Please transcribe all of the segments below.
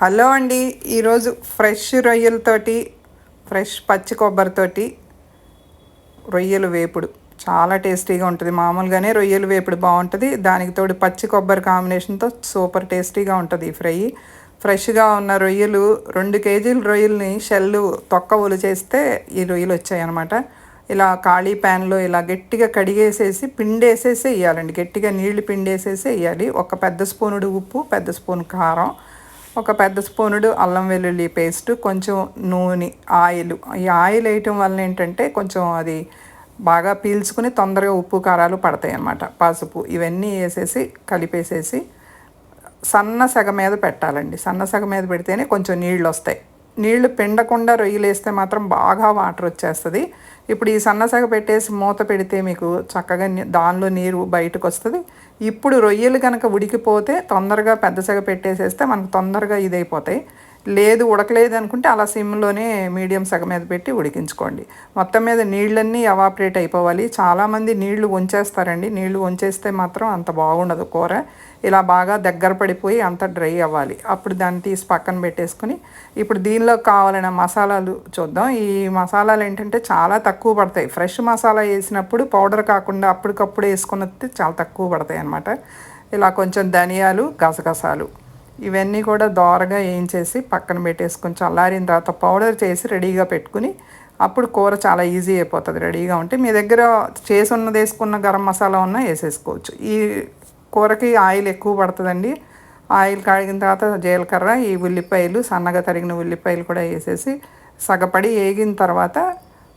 Hello అండి. ఈరోజు fresh రొయ్యలతోటి fresh పచ్చి కొబ్బరితోటి రొయ్యలు వేపుడు. చాలా టేస్టీగా ఉంటుంది. మామూలుగానే రొయ్యలు వేపుడు బాగుంటుంది. దానికి తోడు పచ్చి కొబ్బరి కాంబినేషన్తో సూపర్ టేస్టీగా ఉంటుంది ఈ ఫ్రై. ఫ్రెష్గా ఉన్న రొయ్యలు రెండు కేజీల రొయ్యల్ని షెల్లు తొక్క చేస్తే ఈ రొయ్యలు వచ్చాయి అనమాట ఇలా ఖాళీ ప్యాన్లో ఇలా గట్టిగా కడిగేసేసి పిండేసేసి వేయాలండి గట్టిగా నీళ్ళు పిండేసేసి వేయాలి ఒక పెద్ద స్పూనుడు ఉప్పు పెద్ద స్పూన్ కారం ఒక పెద్ద స్పూనుడు అల్లం వెల్లుల్లి పేస్ట్ కొంచెం నూనె ఆయిల్. ఈ ఆయిల్ వేయటం వల్ల ఏంటంటే కొంచెం అది బాగా పీల్చుకుని తొందరగా ఉప్పు కారాలు పడతాయి అన్నమాట. పసుపు ఇవన్నీ వేసేసి కలిపేసేసి సన్న సగ మీద పెట్టాలండి. సన్న సగ మీద పెడితేనే కొంచెం నీళ్ళు వస్తాయి. నీళ్ళు పిండకుండా రొయ్యలేస్తే మాత్రం బాగా వాటర్ వచ్చేస్తుంది. ఇప్పుడు ఈ సన్నసగ పెట్టేసి మూత పెడితే మీకు చక్కగా దానిలో నీరు బయటకు వస్తుంది ఇప్పుడు రొయ్యలు కనుక ఉడికిపోతే తొందరగా పెద్ద సగ పెట్టేసేస్తే మనకు తొందరగా ఇదైపోతాయి. లేదు ఉడకలేదు అనుకుంటే అలా సిమ్లోనే మీడియం సగం మీద పెట్టి ఉడికించుకోండి. మొత్తం మీద నీళ్ళన్నీ ఎవాపరేట్ అయిపోవాలి. చాలామంది నీళ్ళు వంచేస్తారండి. నీళ్ళు వంచేస్తే మాత్రం అంత బాగుండదు కూర. ఇలా బాగా దగ్గర పడిపోయి అంత డ్రై అవ్వాలి. అప్పుడు దాన్ని తీసి పక్కన పెట్టేసుకుని ఇప్పుడు దీనిలో కావాలన్న మసాలాలు చూద్దాం. ఈ మసాలాలు ఏంటంటే చాలా తక్కువ పడతాయి. ఫ్రెష్ మసాలా వేసినప్పుడు పౌడర్ కాకుండా అప్పటికప్పుడు వేసుకున్నది చాలా తక్కువ పడతాయి అన్నమాట. ఇలా కొంచెం ధనియాలు గసగసాలు. ఇవన్నీ కూడా దోరగా వేయించేసి పక్కన పెట్టేసుకొని చల్లారిన తర్వాత పౌడర్ చేసి రెడీగా పెట్టుకుని అప్పుడు కూర చాలా ఈజీ అయిపోతుంది రెడీగా ఉంటే. మీ దగ్గర చేసి ఉన్నది వేసుకున్న గరం మసాలా ఉన్నా వేసేసుకోవచ్చు. ఈ కూరకి ఆయిల్ ఎక్కువ పడుతుందండి. ఆయిల్ కాగిన తర్వాత జీలకర్ర ఈ ఉల్లిపాయలు సన్నగా తరిగిన ఉల్లిపాయలు కూడా వేసేసి సగపడి వేగిన తర్వాత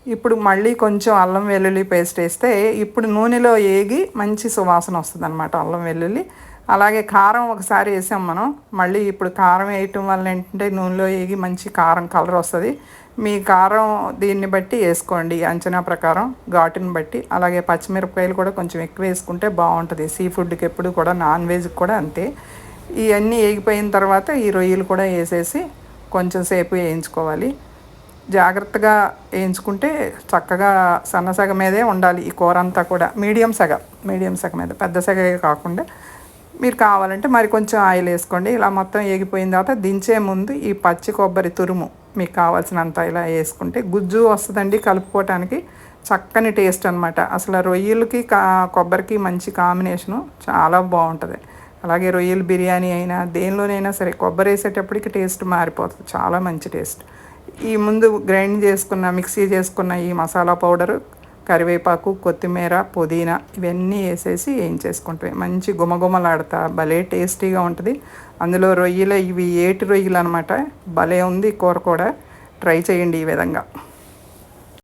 ఇప్పుడు మళ్ళీ కొంచెం అల్లం వెల్లుల్లి పేస్ట్ వేస్తే ఇప్పుడు నూనెలో వేగి మంచి సువాసన వస్తుంది అనమాట అల్లం వెల్లుల్లి. అలాగే కారం ఒకసారి వేసాం మనం. మళ్ళీ ఇప్పుడు కారం వేయటం వల్ల ఏంటంటే నూనెలో వేగి మంచి కారం కలర్ వస్తుంది. మీ కారం దీన్ని బట్టి వేసుకోండి అంచనా ప్రకారం ఘాటుని బట్టి. అలాగే పచ్చిమిరపకాయలు కూడా కొంచెం ఎక్కువ వేసుకుంటే బాగుంటుంది. సీ ఫుడ్కి ఎప్పుడు కూడా నాన్ వెజ్కి కూడా అంతే. ఇవన్నీ వేగిపోయిన తర్వాత ఈ రొయ్యలు కూడా వేసేసి కొంచెం సేపు వేయించుకోవాలి. జాగ్రత్తగా వేయించుకుంటే చక్కగా సన్న సగ మీదే ఉండాలి ఈ కూర అంతా కూడా. మీడియం సగ మీడియం సగ మీద పెద్ద సగ కాకుండా మీరు కావాలంటే మరి కొంచెం ఆయిల్ వేసుకోండి. ఇలా మొత్తం ఏగిపోయిన తర్వాత దించే ముందు ఈ పచ్చి కొబ్బరి తురుము మీకు కావాల్సినంత ఇలా వేసుకుంటే గుజ్జు వస్తుందండి కలుపుకోవటానికి. చక్కని టేస్ట్ అనమాట అసలు రొయ్యలకి కా కొబ్బరికి మంచి కాంబినేషను చాలా బాగుంటుంది. అలాగే రొయ్యలు బిర్యానీ అయినా దేనిలోనైనా సరే కొబ్బరి వేసేటప్పటికి టేస్ట్ మారిపోతుంది. చాలా మంచి టేస్ట్. ఈ ముందు గ్రైండ్ చేసుకున్న మిక్సీ చేసుకున్న ఈ మసాలా పౌడరు కరివేపాకు కొత్తిమీర పుదీనా ఇవన్నీ వేసేసి వేయించేసుకుంటాయి మంచి గుమగుమలాడతా భలే టేస్టీగా ఉంటుంది. అందులో రొయ్యలు ఇవి ఏటి రొయ్యలు అనమాట భలే ఉంది కూర కూడా. ట్రై చేయండి ఈ విధంగా.